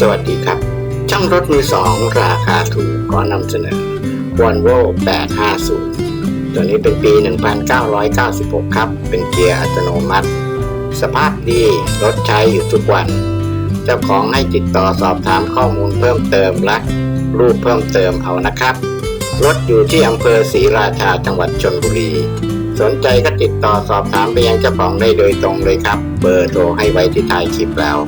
สวัสดีครับ ช่างรถมือสองราคาถูกกอนำเสนอ Volvo 850 ตัวนี้เป็นปี 1996 ครับ เป็นเกียร์อัตโนมัติ สภาพดี รถใช้อยู่ทุกวัน เจ้าของให้ติดต่อสอบถามข้อมูลเพิ่มเติมและรูปเพิ่มเติมเอานะครับ รถอยู่ที่อำเภอศรีราชาจังหวัดชนบุรี สนใจก็ติดต่อสอบถามไปยังเจ้าของได้โดยตรงเลยครับ เบอร์โทรให้ไว้ที่ท้ายคลิปแล้ว